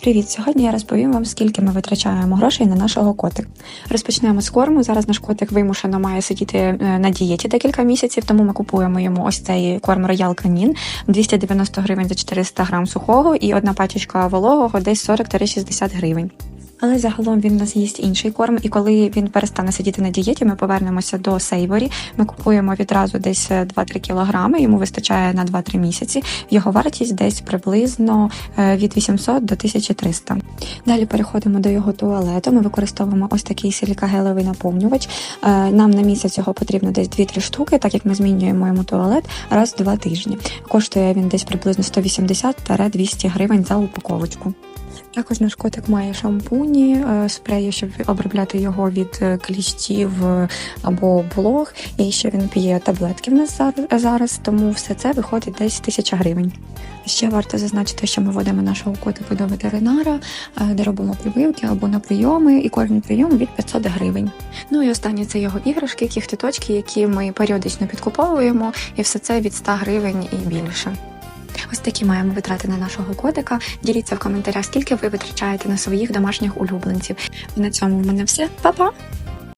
Привіт! Сьогодні я розповім вам, скільки ми витрачаємо грошей на нашого котика. Розпочнемо з корму. Зараз наш котик вимушено має сидіти е, на дієті декілька місяців, тому ми купуємо йому ось цей корм Royal Canin 290 гривень за 400 грам сухого і одна пачечка вологого десь 40-60 гривень. Але загалом він нас їсть інший корм, і коли він перестане сидіти на дієті, ми повернемося до Сейворі. Ми купуємо відразу десь 2-3 кілограми. Йому вистачає на 2-3 місяці. Його вартість десь приблизно е, від 800 до 1300. Далі переходимо до його туалету. Ми використовуємо ось такий силікагелевий наповнювач. Е, Нам на місяць його потрібно десь 2-3 штуки, так як ми змінюємо йому туалет раз в два тижні. Коштує він десь приблизно 180-200 гривень за упаковочку. Також наш котик має шампуні, е, спреї, щоб обробляти його від е, кліщів е, або блог. І ще він п'є таблетки в нас зар- зараз, тому все це виходить десь тисяча гривень. Ще варто зазначити, що ми водимо нашого котика до ветеринара, де робимо прививки або на прийоми, і кожен прийом від 500 гривень. Ну і останнє це його іграшки, кіхтиточки, які ми періодично підкуповуємо, і все це від 100 гривень і більше. Ось такі маємо витрати на нашого котика. Діліться в коментарях, скільки ви витрачаєте на своїх домашніх улюбленців. На цьому в мене все. Па-па!